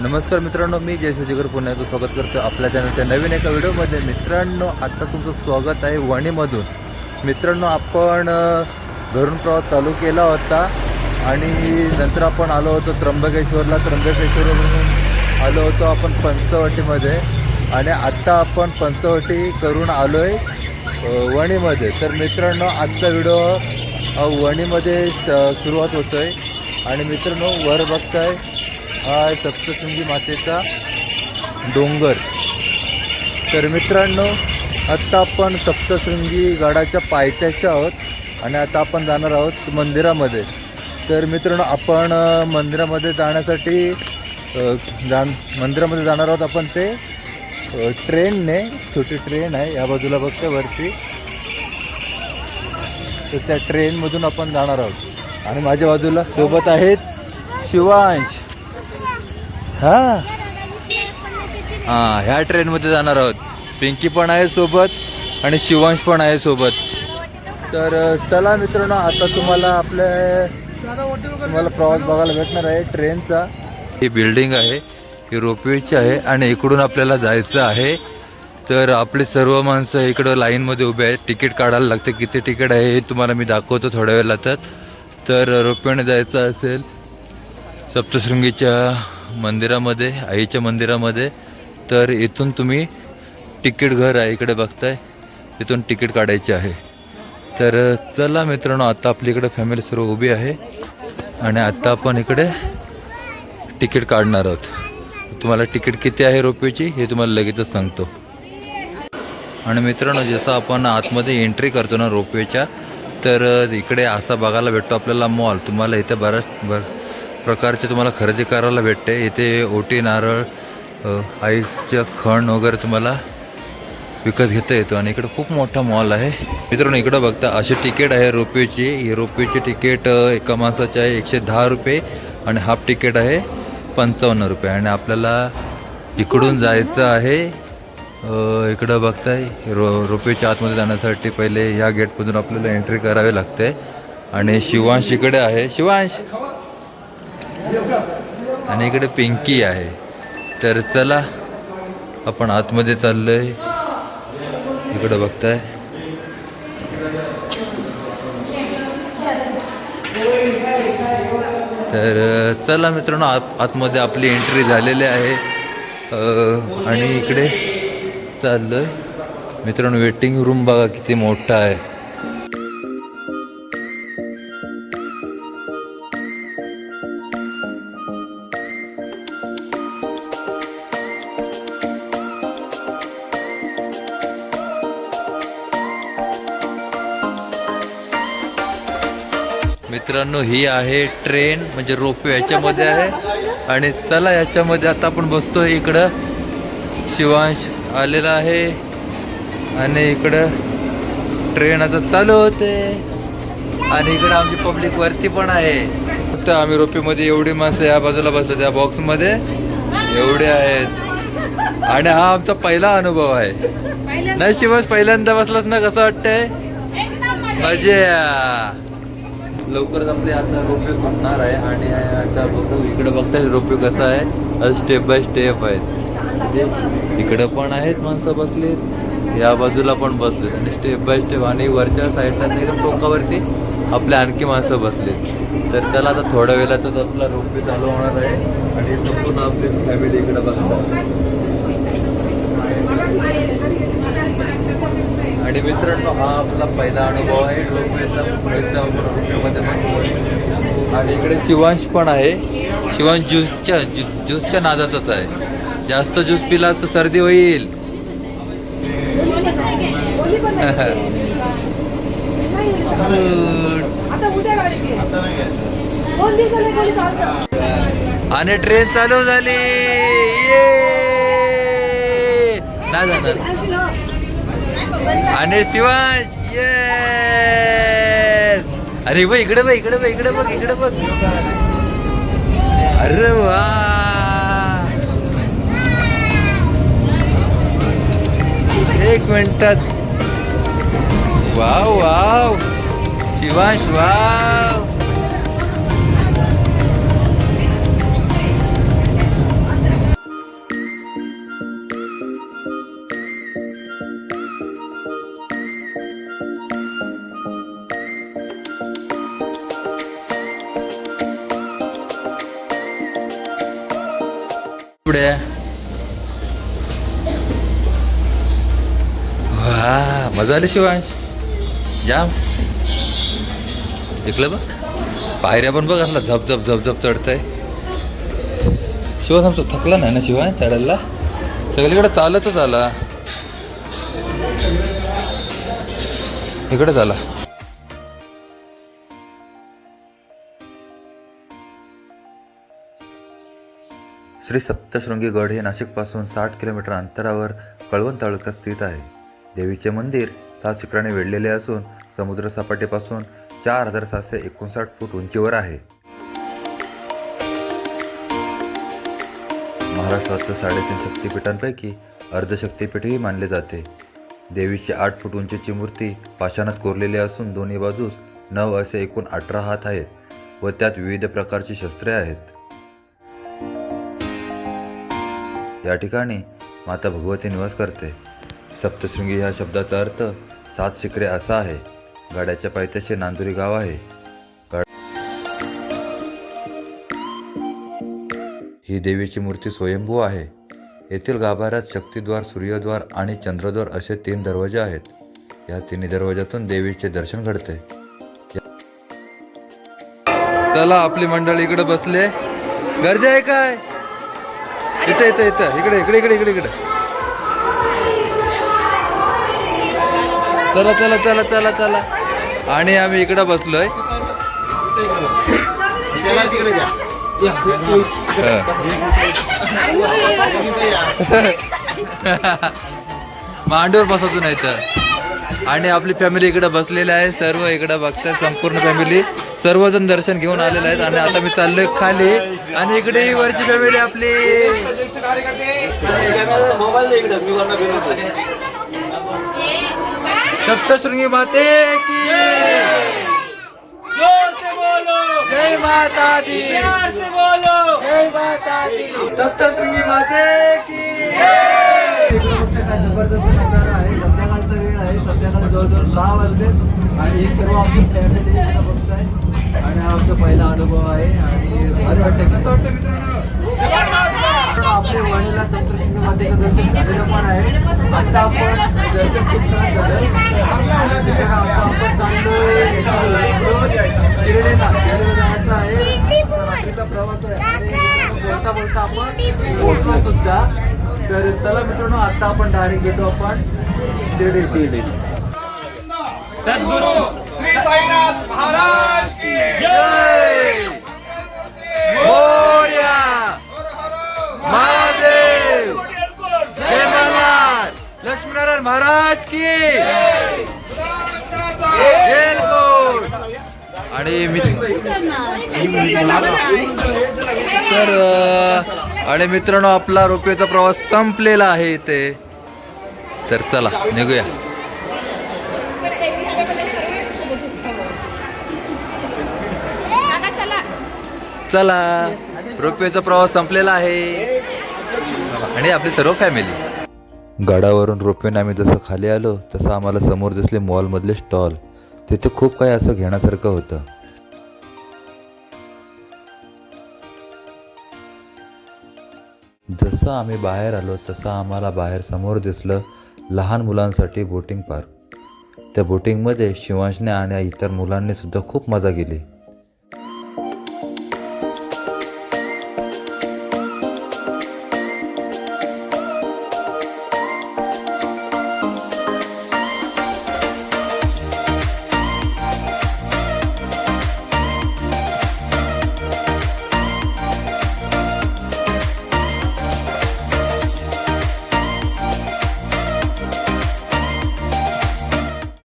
नमस्कार मित्रांनो मी जय सुजिकर पुन्हा एकदा स्वागत करतो आपल्या चॅनलच्या नवीन एका व्हिडिओमध्ये. मित्रांनो आता तुमचं स्वागत आहे वणीमधून. मित्रांनो आपण घरून प्रवास चालू केला होता आणि नंतर आपण आलो होतो त्र्यंबकेश्वरला. त्र्यंबकेश्वरवरून आलो होतो आपण पंचवटीमध्ये आणि आत्ता आपण पंचवटी करून आलो आहे वणीमध्ये. तर मित्रांनो आजचा व्हिडिओ वणीमध्ये सुरुवात होतो आहे आणि मित्रांनो वर बघताय हा सप्तशृंगी मातेचा डोंगर. तर मित्रांनो आत्ता आपण सप्तशृंगी गडाच्या पायथ्याशी आहोत आणि आता आपण जाणार आहोत मंदिरामध्ये. तर मित्रांनो आपण मंदिरामध्ये जाण्यासाठी जा जाण मंदिरामध्ये जाणार आहोत आपण ते ट्रेनने. छोटी ट्रेन आहे या बाजूला बघते वरती. तर त्या ट्रेनमधून आपण जाणार आहोत. आणि माझ्या बाजूला सोबत आहेत शिवांश. हा. हां ह्या ट्रेनमध्ये जाणार आहोत. पिंकी पण आहे सोबत आणि शिवांश पण आहे सोबत. तर चला मित्रांनो आता तुम्हाला आपल्या तुम्हाला प्रवास बघायला भेटणार आहे ट्रेनचा. ही बिल्डिंग आहे ही रोपवेची आहे आणि इकडून आपल्याला जायचं आहे. तर आपले सर्व माणसं इकडं लाईनमध्ये उभे आहेत. तिकीट काढायला लागते. किती तिकीट आहे हे तुम्हाला मी दाखवतो थोड्या वेळात तर रोपवेने जायचं असेल सप्तशृंगीच्या मंदिरामध्ये आईच्या मंदिरामध्ये. तर इथून तुम्ही तिकीट घर आहे इकडे बघताय. इथून तिकीट काढायचे आहे. तर चला मित्रांनो आता आपली इकडे फॅमिली सर्व उभी आहे. आणि आता आपण इकडे तिकीट काढणार आहोत. तुम्हाला तिकीट किती आहे रुपयेची हे तुम्हाला लगेचच सांगतो. आणि मित्रांनो जसं आपण आतमध्ये एंट्री करतो ना रोपवेच्या तर इकडे असा बघायला भेटतो आपल्याला मॉल तुम्हाला इथे बऱ्याच बर प्रकारचे तुम्हाला खरेदी करायला भेटते. इथे ओटी नारळ आईचं खण वगैरे तुम्हाला विकत घेता येतो. आणि इकडं खूप मोठा मॉल आहे. मित्रांनो इकडं बघता अशी तिकीट आहे रोपेची. ही रोपेची तिकीट एका माणसाची आहे एकशे दहा रुपये आणि हाफ तिकीट आहे पंचावन्न रुपये. आणि आपल्याला इकडून जायचं आहे. इकडं बघताय रो रुपयेच्या आतमध्ये जाण्यासाठी पहिले ह्या गेटमधून आपल्याला एंट्री करावी लागते. आणि शिवांश इकडे आहे. शिवांश! आणि इकडे पिंकी आहे. तर चला आपण आतमध्ये चाललोय. इकडं बघताय. तर चला मित्रांनो आत आतमध्ये आपली एंट्री झालेली आहे. आणि इकडे चाललोय. मित्रांनो वेटिंग रूम बघा किती मोठा आहे. मित्रांनो ही आहे ट्रेन म्हणजे रोपवे याच्यामध्ये आहे. आणि चला याच्यामध्ये आता आपण बसतोय इकडं. शिवांश आलेला आहे. आणि इकडं ट्रेन आता चालू होते. आणि इकडं आमची पब्लिक वरती पण आहे. फक्त आम्ही रोपीमध्ये एवढी माणसं या बाजूला बसलो त्या बॉक्समध्ये एवढे आहेत. आणि हा आमचा पहिला अनुभव आहे. नाही शिवांश पहिल्यांदा बसलाच ना कसं वाटतंय? मजा लवकरच आपले आता रोपवे सुटणार आहे आणि आता बघू इकडे बघताय रोपवे कसं आहे. स्टेप बाय स्टेप आहेत. म्हणजे इकडं पण आहेत माणसं बसलीत या बाजूला पण बसलेत. आणि स्टेप बाय स्टेप आणि वरच्या साईडला एकदम टोकावरती आपले आणखी माणसं बसलीत. तर त्याला आता थोड्या वेळातच आपला रोपवे चालू होणार आहे. आणि संपूर्ण आपली फॅमिली इकडं बघणार आणि मित्रांनो हा आपला पहिला अनुभव आहे. रोपवेचा पहिला आणि इकडे शिवांश पण आहे. शिवांश ज्यूसच्या ज्यूसच्या नादातच आहे. जास्त ज्यूस पिला तर सर्दी होईल. आणि ट्रेन चालू झाली. ये! नाही जाणार. आणि शिवांश ये अरे बघ इकडे बघ इकडे बघ इकडे बघ इकडे बघ. अरे वा! एक मिनिटात. Wow wow! शिवांश वाव! पुढे. वा मजा आली शिवांश. जाम. ऐकलं बघ. पायऱ्या पण बघ असला झप झप झप झप चढतंय. शिवांश आमचा थकला नाही ना शिवाय चढायला? सगळीकडे चालतच आला. इकडे झाला. श्री सप्तशृंगी गड हे नाशिकपासून साठ किलोमीटर अंतरावर कळवण तालुक्यात स्थित आहे. देवीचे मंदिर सात शिखराने वेढलेले असून समुद्र सपाटीपासून चार हजार सातशे एकोणसाठ फूट उंचीवर आहे. महाराष्ट्रातील साडेतीन शक्तिपीठांपैकी अर्धशक्तीपीठही मानले जाते. देवीची आठ फूट उंचीची मूर्ती पाषाणात कोरलेली असून दोन्ही बाजूस नऊ असे एकूण अठरा हात आहेत व त्यात विविध प्रकारची शस्त्रे आहेत. या ठिकाणी माता भगवती निवास करते. सप्तशृंगी ह्या शब्दाचा अर्थ सात शिखरे असा आहे. गाड्याच्या पायथ्याशी नांदुरी गाव आहे. ही देवीची मूर्ती स्वयंभू आहे. येथील गाभाऱ्यात शक्तिद्वार सूर्यद्वार आणि चंद्रद्वार असे तीन दरवाजे आहेत. या तिन्ही दरवाजातून देवीचे दर्शन घडते. चला आपली मंडळी इकडे बसले गर्दी आहे काय? इथं इथं इथं. इकडे इकडे इकडे इकडे इकडे. चला चला चला चला चला. आणि आम्ही इकडे बसलोय. मांडीवर बसवतो नाही तर. आणि आपली फॅमिली इकडे बसलेली आहे. सर्व इकडे बघताय संपूर्ण फॅमिली सर्वजण दर्शन घेऊन आलेले आहेत आणि आता मी चाललोय खाली आणि इकडे ही वरची फॅमिली आपली. सप्तशृंगी माते की जय माता दी. जय माता दी. सप्तशृंगी माते की. जबरदस्त आहे संध्याकाळचा वेळ आहे. संध्याकाळी जवळजवळ सहा वाजले आणि हे सर्व आपली फॅमिली बघताय आणि हा आमचा पहिला अनुभव आहे आणि भारी वाटतं कसं वाटतं मित्रांनो आपले वडीला सप्तशृंगी मातेचं दर्शन झालेलं पण आहे. आता आपण दर्शन खूप छान झालं आता आपण चांगलं शिर्डीला शिर्डीला जायचं आहे. रात्रीचा प्रवास आहे. बोलता बोलता आपण पोहोचलो सुद्धा. तर चला मित्रांनो आता आपण डायरेक्ट घेतो आपण शिर्डी शिर्डी. सद्गुरु. महाराज की जय! मोरया महादेव जय मल्हार लक्ष्मीनारायण महाराज की जेलकोट आणि तर आणि मित्रांनो आपला रोपवेचा प्रवास संपलेला आहे इथे. तर चला निघूया काका चला चला रोपवेचा प्रवास संपलेला आहे. आणि आपली सर्व फॅमिली गडावरून रोपवेने आम्ही जसं खाली आलो तसं आम्हाला समोर दिसले मॉलमधले स्टॉल. तिथे खूप काही असं घेण्यासारखं होतं. जसं आम्ही बाहेर आलो तसं आम्हाला बाहेर समोर दिसलं लहान मुलांसाठी बोटिंग पार्क. त्या बोटिंगमध्ये शिवांशने आणि इतर मुलांनी सुद्धा खूप मजा केली.